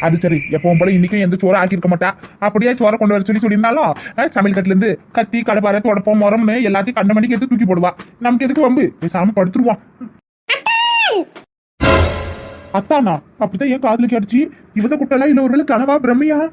அது சரி எப்பவும் போல இன்னைக்கும் எந்த சோறு ஆக்கியிருக்க மாட்டா. அப்படியே சோறை கொண்டு வர சொல்லி சொல்லியிருந்தாலும் சமையல் கட்டுல இருந்து கத்தி கடப்பாரை தொடப்பம் முறம்னு எல்லாத்தையும் கண்ட மணிக்கு எடுத்து தூக்கி போடுவா. நமக்கு எதுக்கு வம்பு? பேசாம படுத்துருவான் அத்தானா அப்படிதான் ஏன் காதுல கேட்டுச்சு. இவத குட்டலா இல்ல ஒருவேளை கனவா பிரம்மையா?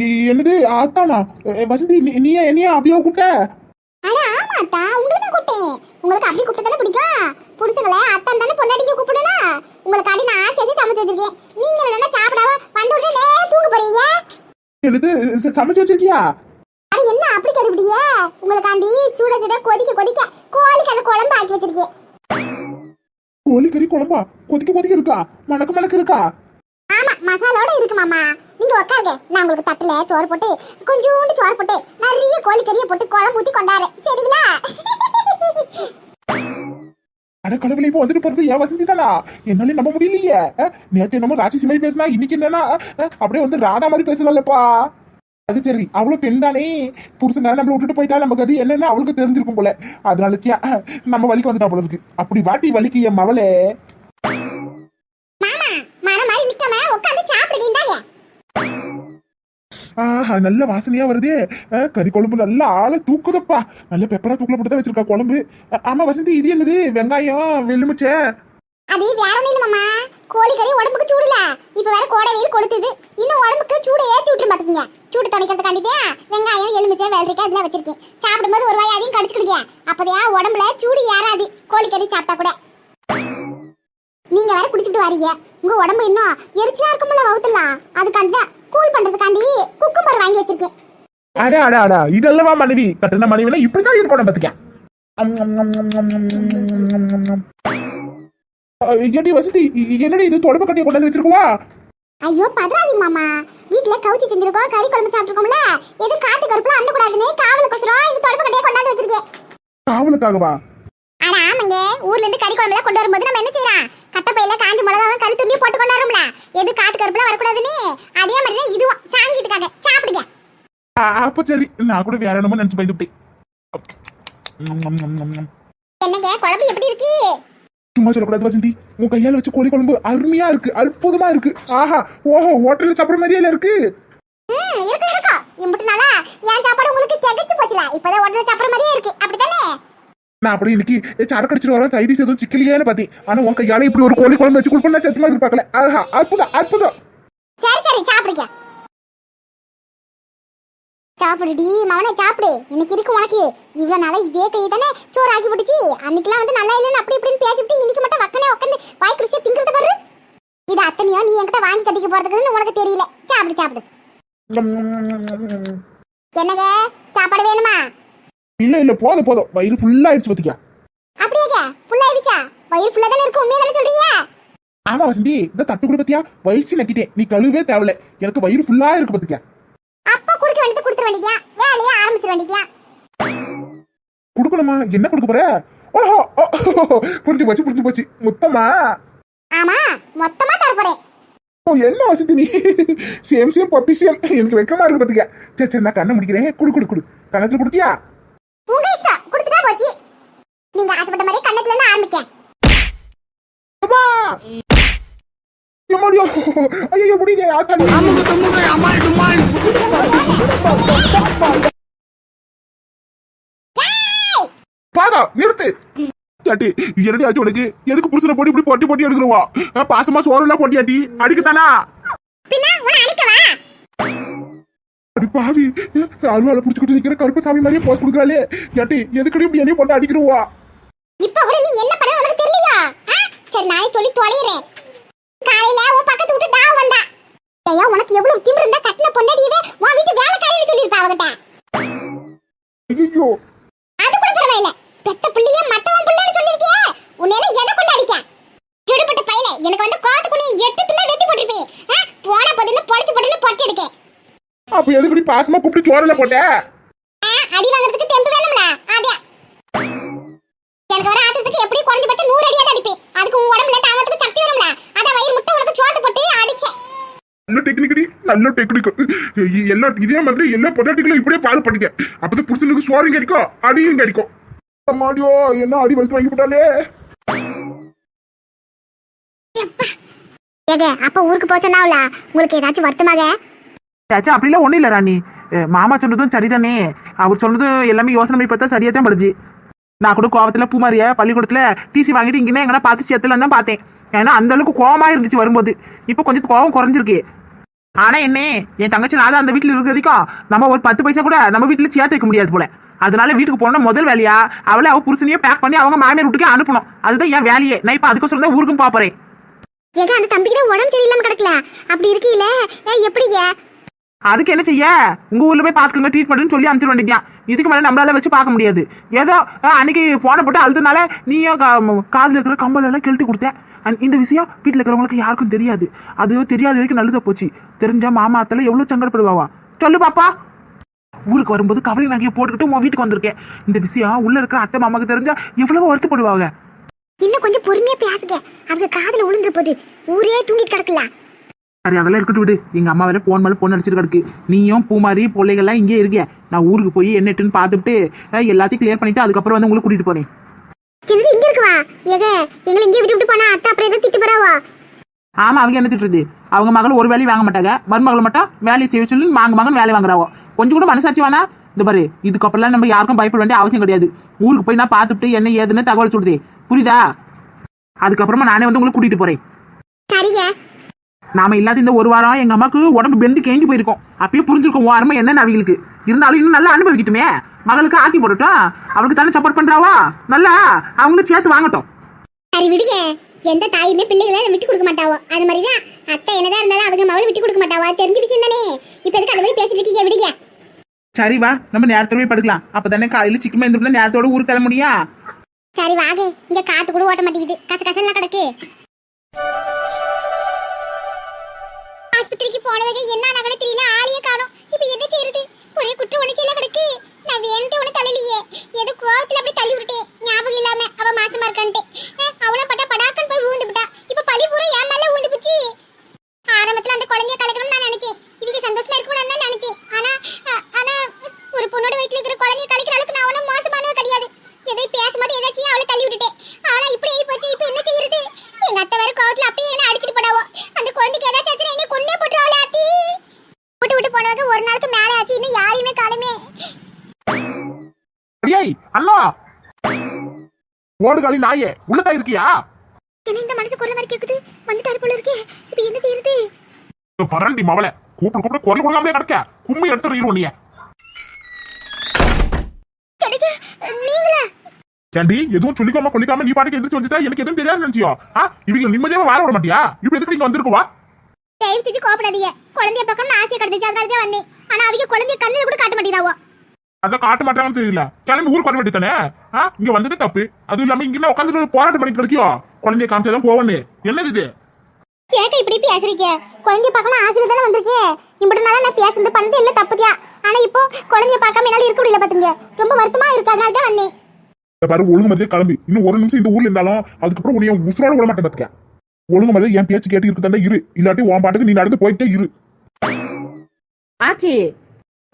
என்னது அத்தானா? அஹ், வசந்தி நீ- என்னையா? அப்படியே கூட்ட? ஆமாத்தா உங்களுக்கு தான் கூப்பிட்டேன். உங்களுக்கு அப்படி கூப்பிட்டு தானே பிடிக்கும்? புருஷங்களை அத்தான் தானே பொண்டாட்டிக்கு கூப்பிடணும் உங்களுக்கு அடி நான் ஆசை சமைச்சு வச்சிருக்கேன். நீங்க என்ன சாப்பிடாம வந்த உடனே நேரா தூங்க போறீங்க? என்னது சமைச்சு வச்சிருக்கியா? அட என்ன அப்படி கருப்பிடியே? உங்களுக்காண்டி சுட சுட கொதிக்க கொதிக்க கோழிக்கறி குழம்பு ஆக்கி வச்சிருக்கேன். கோழிக்கறி குழம்பா? கொதிக்க கொதிக்க இருக்கா? மணக்கு மணக்கு இருக்கா? ஆமா மசாலோட இருக்கு மாமா. நீங்க உட்காருங்க நான் உங்களுக்கு தட்டுல சோறு போட்டு கொஞ்சோண்டு சோறு போட்டு நிறைய கோழிக்கறியை போட்டு குழம்பு ஊத்தி கொண்டாடுறேன் சரிங்களா? கடவுளை இப்போ வந்துட்டு போறது ஏன் வசந்தி தானா என்னாலே நம்ப முடியலையே. நேற்று நேத்து என்னமோ ராட்சசி மாதிரி பேசினா இன்னைக்கு என்னன்னா அப்படியே வந்து ராதா மாதிரி பேசலாம்லப்பா அது சரி அவ்வளவு பெண் தானே. புருஷன் நம்மள விட்டுட்டு போயிட்டா? நமக்கு அது என்னன்னு அவளுக்கு தெரிஞ்சிருக்கும் போல. அதனால நம்ம வலிக்கு வந்துட்டா போல இருக்கு. அப்படி வாட்டி வலிக்கு என் மவளே. மாமா மர மாதிரி நிக்காம உட்காந்து ஆஹா நல்ல வாசனையா வருதே. கறி குழம்பு நல்ல ஆளை தூக்குதப்பா. நல்ல பெப்பரா தூக்கல போட்டு தான் வச்சிருக்கா குழம்பு. அஹ், ஆமா வசந்தி இது என்னது? வெங்காயம் வெள்ளுமிச்சை அது வேற ஒண்ணும் இல்ல மாமா. கறி உடம்புக்கு சூடுல இப்ப வேற கோடை வெயில் கொளுத்துது. இன்னும் உடம்புக்கு சூடு ஏத்தி விட்டு பாத்துக்கங்க. சூடு தணிக்கிறதுக்காண்டிதே வெங்காயம் எலுமிச்சை வெள்ளரிக்காய் இதெல்லாம் வச்சிருக்கேன். சாப்பிடும்போது ஒரு வாய் அதையும் கடிச்சுக்கிடுங்க. அப்பதையா உடம்புல சூடு ஏறாது. கோழிக்கறி சாப்பிட்டா கூட. நீங்க வேற குடிச்சிட்டு வரீங்க. உங்க உடம்பு இன்னும் எரிச்சலா இருக்கும்ல வவுத்துலாம் அதுக்காண்டி கூல் பண்றதுக்காண்டி குக்கும்பர் வாங்கி வச்சிருக்கேன் அடா அடா அடா இதெல்லவா மனைவி கட்டின மனைவினா இப்படிதான் இருக்கணும் பாத்துக்க ஏடி வசதி என்னடி இது தொடப்ப கட்டிய கொண்டாந்து வச்சிருக்கவா ஐயோ பதறாதீங்க மாமா வீட்ல கவுச்சி செஞ்சிருக்கோம் கறி குழம்பு சாப்பிட்டுருக்கோம்ல எதுவும் காத்து கருப்புல அண்ணக்கூடாதுன்னு காவலுக்கோசரம் இந்த தொடப்பு கட்டையை கொண்டாந்து வச்சிருக்கேன் காவலுக்காகவா ஆனா ஆமாங்க ஊர்ல இருந்து கறி குழம்புல கொண்டு வரும்போது நம்ம என்ன செய்யறோம் கட்டப்பையில காஞ்ச மிளகாவும் கறி துண்டியும் போட்டு கொண்டு வரோம்ல எது காத்து கருப்புல வரக்கூடாதுன்னு? அதே மாதிரி தான் இதுவும் சாங்கிட்டுக்காக. சாப்பிடுங்க. அப்ப சரி. நான் கூட வேற என்னமோ நினைச்சு பயந்துட்டேன். என்னங்க குழம்பு எப்படி இருக்கு? சும்மா சொல்லக்கூடாது வசந்தி உன் கையால வச்ச கோழி குழம்பு அருமையா இருக்கு. அற்புதமா இருக்கு. ஆஹா ஓஹோ ஹோட்டல்ல சாப்பிடுற மாதிரியே இருக்கு. இருக்கும் இம்புட்டு நாளா என் சாப்பாடு உங்களுக்கு திகச்சு போச்சுல. இப்பதான் உடனே சாப்பிடுற மாதிரியே இருக்கு. அப்படித்தானே? நான் அப்படி இன்னைக்கு சரக்கு அடிச்சிட்டு வரேன் சைடிஸ் எதுவும் சிக்கலையேன்னு பார்த்தேன். ஆனா உன் கையால இப்படி ஒரு கோழி குழம்பு வச்சு கொடுப்பேன் சத்தியமா எதிர்பார்க்கல. ஆஹா அற்புதம் அற்புதம். சரி சரி சாப்பிடுங்க. சாப்பிடுடி மவனே சாப்பிடு. இன்னைக்கு இருக்கு உனக்கு. இவ்வளவு நாளா இதே கை தானே சோறு ஆக்கி போட்டுச்சு. அன்னைக்கெல்லாம் வந்து நல்லா இல்லைன்னு அப்படி இப்படின்னு பேசிவிட்டு இன்னைக்கு மட்டும் வக்கனே உட்காந்து வாய் குடிச்சு திங்கிறத பாரு. இது அத்தனையோ நீ என்கிட்ட வாங்கி கட்டிக்க போறதுக்குன்னு உனக்கு தெரியல. சாப்பிடு சாப்பிடு. என்னங்க? சாப்பாடு வேணுமா? இல்ல இல்ல போதும் போதும். வயிறு ஃபுல்லா ஆயிடுச்சு பாத்திக்கா அப்படியாங்க ஃபுல்லாயிடுச்சா வயிறு ஃபுல்லா தானே இருக்கு உண்மையை தானே சொல்றீங்க? ஆமா வசந்தி. இந்த தட்டு கூட பத்தியா? வயிற்று நக்கிட்டேன். நீ கழுவே தேவையில்ல. எனக்கு வயிறு ஃபுல்லா இருக்கு பாத்துக்க அப்ப கொடுக்க வேண்டியது கொடுத்துட வேண்டியதா வேலையை ஆரம்பிச்சிட வேண்டியதா கொடுக்கணுமா? என்ன கொடுக்க போற? ஓஹோ புரிஞ்சு போச்சு புரிஞ்சு போச்சு. மொத்தமா? ஆமா மொத்தமா தர போறேன். ஓ என்ன வசதி நீ? Same same puppy same. எனக்கு வெக்கமா இருக்கு பாத்துக்க சரி சரி நான் கண்ணை முடிக்கிறேன். குடு குடு குடு. கணத்துல குடுக்கியா உங்க இஷ்டம். கொடுத்துட்டா போச்சு. நீங்க ஆசைப்பட்ட மாதிரி கண்ணத்துல இருந்து ஆரம்பிக்க. அம்மா! எம்மாடியோ! ஐயோ முடியல ஆத்தாடி பாதா நிறுத்து. சாட்டி என்னடி ஆச்சு உனக்கு? எதுக்கு புருஷனை போட்டு இப்படி போட்டி போட்டி எடுக்கிறவா பாசமா சோறுலாம் போட்டியாட்டி. அடிக்கத்தானா? பின்ன உன அடிக்கவா? அடி பாவி. அருவால புடிச்சுக்கிட்டு நிக்கிற கருப்பு சாமி மாதிரியே போஸ் கொடுக்குறாளே. ஏட்டி எதுக்கடி இப்படி என்னைய போட்டு அடிக்கிறவா? இப்ப கூட நீ என்ன பண்ண உனக்கு தெரியலையா? சரி நானே சொல்லி தொலைறேன். காலையில உன் பக்கத்து விட்டு டாவ் வந்தா. ஐயா உனக்கு எவ்வளவு திமிரு இருந்தா கட்டின பொண்டாடியவே உன் வீட்டு வேலைக்காரின்னு சொல்லியிருப்பா அவகிட்ட. ஐயோ. அது கூட பரவாயில்ல. பெத்த பிள்ளைய மத்தவன் பிள்ளைன்னு சொல்லிருக்கியே உன்னையில எதை கொண்டு அடிக்க? கெடுபட்ட பையல எனக்கு வந்து கோத்துக்கு நீ எட்டு துண்டா வெட்டி போட்டிருப்பேன்? போன பதின்னு பொடிச்சு போட்டுன்னு பொட்டி எடுக்கேன் அப்ப எதுக்கடி பாசமா கூப்பிட்டு சோறுல போட்ட? அடி வாங்குறதுக்கு தெம்பு வேணும்ல. அதே எனக்கு வர ஆத்தத்துக்கு எப்படி குறைஞ்சபட்சம் நூறு அடியாவது அடிப்பேன் அதுக்கு உன் உடம்புல தாங்கறதுக்கு சக்தி வேணும்ல. அதான் வயிறு முட்டை உனக்கு சோத்து போட்டு அடிச்சேன். நல்ல டெக்னிக்கடி நல்ல டெக்னிக் எல்லா இதே மாதிரி எல்லா பொட்டாட்டிகளும் இப்படியே ஃபாலோ பண்ணிக்க. அப்பதான் புருஷனுக்கு சோறும் கிடைக்கும் அடியும் கிடைக்கும். அம்மாடியோ என்ன அடி வளர்த்து வாங்கி போட்டாலே? ஏக அப்ப ஊருக்கு போச்சோன்னாவுல. உங்களுக்கு ஏதாச்சும் வருத்தமாக சாச்சா அப்படிலாம் ஒன்றும் இல்லை ராணி. மாமா சொன்னதும் சரிதானே. அவர் சொன்னதும் எல்லாமே யோசனை பண்ணி பார்த்தா சரியா தான் படுது. நான் கூட கோவத்தில் பூமாரிய பள்ளிக்கூடத்தில் டிசி வாங்கிட்டு இங்கே எங்கன்னா பார்த்து சேர்த்துல தான் பார்த்தேன். ஏன்னா அந்த அளவுக்கு கோவமாக இருந்துச்சு வரும்போது. இப்போ கொஞ்சம் கோவம் குறைஞ்சிருக்கு. ஆனால் என்ன என் தங்கச்சி நான் அந்த வீட்டில் இருக்கிற வரைக்கும் நம்ம ஒரு பத்து பைசா கூட நம்ம வீட்டில் சேர்த்து வைக்க முடியாது போல. அதனால வீட்டுக்கு போன முதல் வேலையா அவளை அவள் புருஷனையே பேக் பண்ணி அவங்க மாமியார் வீட்டுக்கு அனுப்பணும். அதுதான் என் வேலையே. நான் இப்போ அதுக்கோசரம் தான் ஊருக்கும் பார்ப்பறேன் ஏக அந்த தம்பிக்கு தான் உடம்பு சரியில்லாம கிடக்கல. அப்படி இருக்கீல. எப்படிங்க? அதுக்கு என்ன செய்ய? உங்க ஊர்ல போய் பாத்துக்கோங்க ட்ரீட்மெண்ட்னு சொல்லி அனுப்பிச்சிட வேண்டியா இதுக்கு மேல நம்மளால வச்சு பார்க்க முடியாது. ஏதோ அன்னைக்கு போனை போட்டு அழுதுனால நீயும் காதுல இருக்கிற கம்பல் எல்லாம் கெழுத்து கொடுத்த இந்த விஷயம் வீட்டுல இருக்கிறவங்களுக்கு யாருக்கும் தெரியாது. அது தெரியாத வரைக்கும் நல்லதா போச்சு. தெரிஞ்சா மாமா அத்தல எவ்வளவு சங்கடப்படுவாவா? சொல்லு பாப்பா. ஊருக்கு வரும்போது கவலை நகையை போட்டுக்கிட்டு உன் வீட்டுக்கு வந்திருக்கேன். இந்த விஷயம் உள்ள இருக்கிற அத்தை மாமாக்கு தெரிஞ்சா எவ்வளவு வருத்தப்படுவாங்க. இன்னும் கொஞ்சம் பொறுமையா பேசுங்க. அவங்க காதுல விழுந்துற போது ஊரே தூங்கிட்டு கிடக்கலாம் சரி அதெல்லாம் இருக்கட்டும் விடு. எங்க அம்மா வேற போன் மேல பொண்ணு அடிச்சிட்டு கிடக்கு. நீயும் பூமாரி பிள்ளைகள்லாம் இங்கே இருக்க நான் ஊருக்கு போய் என்ன எட்டுன்னு பார்த்துட்டு எல்லாத்தையும் கிளியர் பண்ணிட்டு அதுக்கப்புறம் வந்து உங்களுக்கு கூட்டிட்டு போறேன். கிணறு இங்க இருக்குவா ஏக எங்களை இங்கே விட்டு விட்டு போனா அத்தை அப்புறம் ஏதோ திட்டு போறாவா? ஆமா அவங்க என்ன திட்டுறது? அவங்க மகள் ஒரு வேலையும் வாங்க மாட்டாங்க. மருமகள் மட்டும் வேலையை செய்ய சொல்லி மாங்க மகன் வேலை வாங்குறாவோ? கொஞ்சம் கூட மனசாட்சி வேணா இந்த பாரு இதுக்கப்புறம் நம்ம யாருக்கும் பயப்பட வேண்டிய அவசியம் கிடையாது. ஊருக்கு போய் நான் பார்த்துட்டு என்ன ஏதுன்னு தகவல் சொல்லுதே புரியுதா? அதுக்கப்புறமா நானே வந்து உங்களுக்கு கூட்டிட்டு போறேன். சரிங்க. நாம இல்லாத இந்த ஒரு வாரம் எங்க அம்மாக்கு உடம்பு பெண்டு கேங்கி போயிருக்கோம். அப்பயே புரிஞ்சிருக்கும் ஓரமா என்னன்னு அவங்களுக்கு. இருந்தாலும் இன்னும் நல்லா அனுபவிக்கட்டுமே. மகளுக்கு ஆக்கி போடட்டும். அவளுக்கு தானே சப்போர்ட் பண்றாவா? நல்லா அவங்களும் சேர்த்து வாங்கட்டும். சரி விடுங்க. எந்த தாயுமே பிள்ளைகளை விட்டு கொடுக்க மாட்டாவோ? அது மாதிரிதான் அத்தை என்னதான் இருந்தாலும் அவங்க மவளை விட்டு கொடுக்க மாட்டாவா? தெரிஞ்ச விஷயம் தானே. இப்ப எதுக்கு அதை மாதிரி பேசிட்டு இருக்கீங்க? விடுங்க. சரி வா நம்ம நேரத்தோட போய் படுக்கலாம். அப்பதானே காலையில சீக்கிரமா எந்திரிப்பா நேரத்தோட ஊருக்கு கிளம்ப முடியும் சரி வாங்க. இங்க காத்து கூட ஓட்ட மாட்டேங்குது. கச கசல்லாம் கிடக்கு. போனவங்க என்ன நகன தெரியல ஆளையே காணோம். இப்ப என்ன செய்யறது ஒரே குற்ற உணர்ச்சியில கிடக்கு. நான் வேணுட்டு உன தள்ளலையே. ஏதோ கோவத்துல அப்படியே தள்ளி விட்டேன் ஞாபகம் இல்லாம அவ மாசமா இருக்கான்ட்டு. அவள பட்டா படாக்கன் போய் விழுந்து விட்டா. இப்ப பழி பூரா என் மேல ஊந்து போச்சு ஆரம்பத்துல அந்த குழந்தைய கலக்கணும்னு நான் நினைச்சேன் இவங்க சந்தோஷமா இருக்கணும்னு தான் நினைச்சேன் ஆனா அ- ஆனா ஒரு பொண்ணோட வயித்துல இருக்கிற குழந்தைய கழிக்கிற அளவுக்கு நான் ஒன்றும் மோசமானவ கிடையாது எதை பேசும்போது ஏதாச்சும் அவளை தள்ளி விட்டுட்டேன் ஆனா இப்படி ஆகி போச்சு இப்ப என்ன செய்யறது எங்க அத்தை வேற கோவத்துல அப்பயே என்ன அடிச்சிட்டு போடாவோ அந்த குழந்தைக்கு ஏதாச்சும் ஆச்சுன்னா என்ன கொன்னே போட்டுருவாளே ஆத்தி விட்டு விட்டு போனவங்க ஒரு நாளுக்கு மேல ஆச்சு இன்னும் யாரையுமே காணுமே. ஏய் அண்ணா! ஓடுகாலி நாயே உள்ளதா இருக்கியா? என்ன இந்த மனசு குரல் மாதிரி கேக்குது? வந்துட்டாரு போல இருக்கே இப்ப என்ன செய்யறது? பரண்டி மவளை கூப்பிட கூப்பிட குரல் கொடுக்காமலே கிடக்க. கும்மி எடுத்துறீங்க நீ கிடைக்க நீங்களா? ஏண்டி எதுவும் சொல்லிக்காம கொல்லிக்காம நீ பாட்டுக்கு எந்திரிச்சு வந்துட்டா? எனக்கு எதுவும் தெரியாது நினைச்சியோ? ஆ இவங்க நிம்மதியாவே வாழ விட மாட்டியா? இப்ப எதுக்கு நீங்க வந்திருக்குவா? தயவு செஞ்சு கோபப்படாதீங்க குழந்தைய பக்கம் ஆசை கிடைச்சு அதனால தான் வந்தேன். ஆனா அவங்க குழந்தைய கண்ணில் கூட காட்ட மாட்டேங்கிறாவோ? அத காட்ட மாட்டாங்கன்னு தெரியல. கிளம்பி ஊருக்கு வர வேண்டியதானே ஆ இங்க வந்தது தப்பு. அதுவும் இல்லாம இங்க உட்காந்து போராட்டம் பண்ணிட்டு இருக்கியோ குழந்தைய காமிச்சாதான் போவன்னு என்னது இது? ஏக்க இப்படி பேசுறீங்க? குழந்தைய பார்க்கணும் ஆசையில தானே வந்திருக்கே இப்படி நாளா நான் பேசுறது பண்ணது இல்ல தப்புதியா ஆனா இப்போ குழந்தைய பார்க்காம என்னால இருக்க முடியல பாத்துங்க. ரொம்ப வருத்தமா இருக்கு அதனால தான் வந்தேன். பாரு ஒழுங்கு மதியம் கிளம்பி. இன்னும் ஒரு நிமிஷம் இந்த ஊர்ல இருந்தாலும் அதுக்கப்புறம் உன்னை உசுரோட விட மாட்டேன் பாத்துக்க. ஒழுங்கு மதியம் என் பேச்சு கேட்டு இருக்குதா இரு. இல்லாட்டி உன் பாட்டுக்கு நீ நடந்து போயிட்டே இரு. ஆச்சி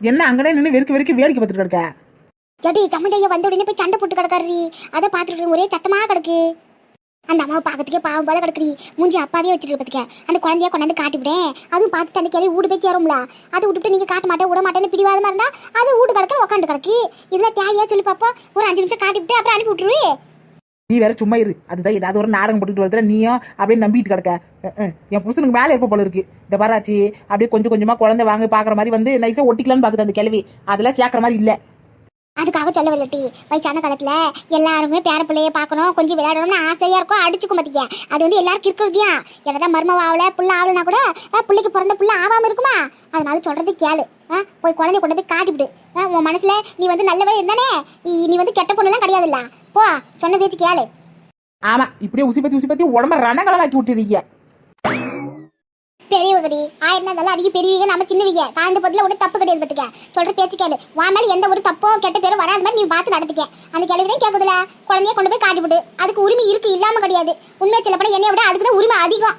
என்ன அங்கனே நின்று வெறுக்க வெறுக்க வேடிக்கை பார்த்துட்டு கிடக்க ஏடி சம்மந்தைய வந்த உடனே போய் சண்டை போட்டு கிடக்காரு அதை பார்த்துட்டு ஒரே சத்தமா கிடக்கு. அந்த அம்மாவை பார்க்கறதுக்கே பாவம் போல கிடக்குறி மூஞ்சி அப்பாவே வச்சுட்டு பார்த்துக்க அந்த குழந்தைய கொண்டாந்து காட்டிவிடேன். அதுவும் பார்த்துட்டு அந்த கிளவி வீடு போய் சேரும்ல. அதை விட்டுட்டு நீங்க காட்ட மாட்டேன் விட மாட்டேன்னு பிடிவாதமா இருந்தா அது வீடு கிடக்க உட்காந்து கிடக்கு. இதுல தேவையா சொல்லி பாப்பா ஒரு அஞ்சு நிமிஷம் காட்டிவிட்டு அப்புறம் அனுப்பி விட்டுருவே. நீ வேற சும்மா இரு. அதுதான் ஏதாவது ஒரு நாடகம் போட்டுட்டு வருதுல நீயும் அப்படியே நம்பிட்டு கிடக்க. என் புருஷனுக்கு மேலே இருப்ப போல இருக்கு. இந்த பாராச்சி அப்படியே கொஞ்சம் கொஞ்சமா குழந்தை வாங்க பாக்குற மாதிரி வந்து நைஸா ஒட்டிக்கலாம்னு பாக்குது அந்த கேள்வி அதெல்லாம் சேர்க்கிற மாதிரி இல்ல. அதுக்காக சொல்ல வரலட்டி. வயசான காலத்துல எல்லாருமே பேர பிள்ளைய பார்க்கணும் கொஞ்சம் விளையாடணும்னு ஆசையா இருக்கும். அடிச்சுக்கும் பாத்திக்க அது வந்து எல்லாரும் கிற்கிறதியா என்னதான் மர்மம் ஆகல புள்ள ஆகலனா கூட பிள்ளைக்கு பிறந்த புள்ள ஆகாம இருக்குமா? அதனால சொல்றது கேளு. போய் குழந்தைய கொண்டு போய் காட்டிவிடு. உன் மனசுல நீ வந்து நல்லவே இருந்தானே? நீ நீ வந்து கெட்ட பொண்ணுலாம் கிடையாதுல்ல. போ சொன்ன பேச்சு கேளு. ஆமா இப்படியே உசி பத்தி உசி பத்தி உடம்ப ரணகலாக்கி விட்டுறீங்க. பெரியவகடி ஆயிரம் இருந்தாலும் அதிக பெரியவங்க நம்ம சின்னவங்க. தாழ்ந்த பதில ஒன்றும் தப்பு கிடையாது பத்துக்க. சொல்ற பேச்சு கேளு. உன் மேல எந்த ஒரு தப்போ கெட்ட பேரும் வராத மாதிரி நீ பார்த்து நடத்துக்க அந்த கேள்வி தான் கேட்குதுல குழந்தைய கொண்டு போய் காட்டி விடு அதுக்கு உரிமை இருக்கு இல்லாம கிடையாது. உண்மையை சொல்ல போனா என்னைய விட அதுக்கு தான் உரிமை அதிகம்.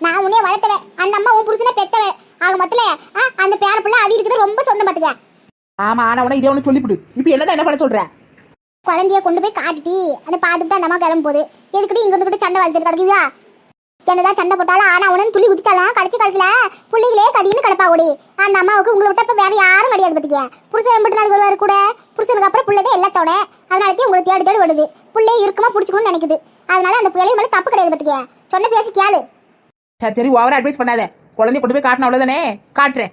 நான் உன்னைய வளர்த்தவன். அந்த அம்மா உன் புருஷனை பெத்தவன். ஆக மொத்தல அந்த பேர பிள்ளை அவிருக்கு தான் ரொம்ப சொந்தம் பாத்துக்க. ஆமா ஆனா உன இதே ஒண்ணு சொல்லிவிடு இப்ப என்னதான் என்ன பண்ண சொல்ற? குழந்தைய கொண்டு போய் காட்டிட்டி. அதை பார்த்துட்டு அந்த அம்மா கிளம்பு போகுது எதுக்கிட்டு இங்க இருந்துக்கிட்டு சண்டை வளர்த்துட்டு கிடக்குவியா என்னதான் சண்டை போட்டாலும் ஆனா அவனு துள்ளி குதிச்சாலும் கடைசி காலத்துல பிள்ளைகளே கதின்னு கிடப்பா ஓடி. அந்த அம்மாவுக்கு உங்களை விட்ட வேற யாரும் கிடையாது பத்திக்க. புருஷன் எண்பட்டு நாளுக்கு வருவாரு கூட. புருஷனுக்கு அப்புறம் பிள்ளைதான் எல்லாத்தோட. அதனாலத்தையும் உங்களை தேடி தேடி வருது பிள்ளை இருக்குமா பிடிச்சிக்கணும்னு நினைக்குது. அதனால அந்த பிள்ளை மேல தப்பு கிடையாது பத்திக்க. சொன்ன பேசி கேளு. சரி ஓவரா அட்வைஸ் பண்ணாத. குழந்தைய கொண்டு போய் காட்டணும் அவ்வளவுதானே? காட்டுறேன்.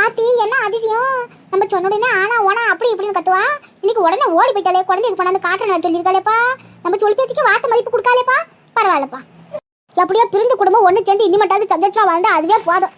ஆத்தி என்ன அதிசயம்? நம்ம சொன்ன உடனே ஆனா ஓனா அப்படி இப்படின்னு கத்துவா? இன்னைக்கு உடனே ஓடி போயிட்டாலே குழந்தை இது கொண்டாந்து காட்டுறேன் சொல்லியிருக்காளேப்பா. நம்ம சொல் பேச்சுக்கு வார்த்தை மதிப்பு கொடுக்காலேப்பா பரவாயில்லப்பா. எப்படியோ பிரிந்து குடும்பம் ஒன்று சேர்ந்து இனிமேட்டாவது சந்தோஷமா வாழ்ந்தா அதுவே போதும்.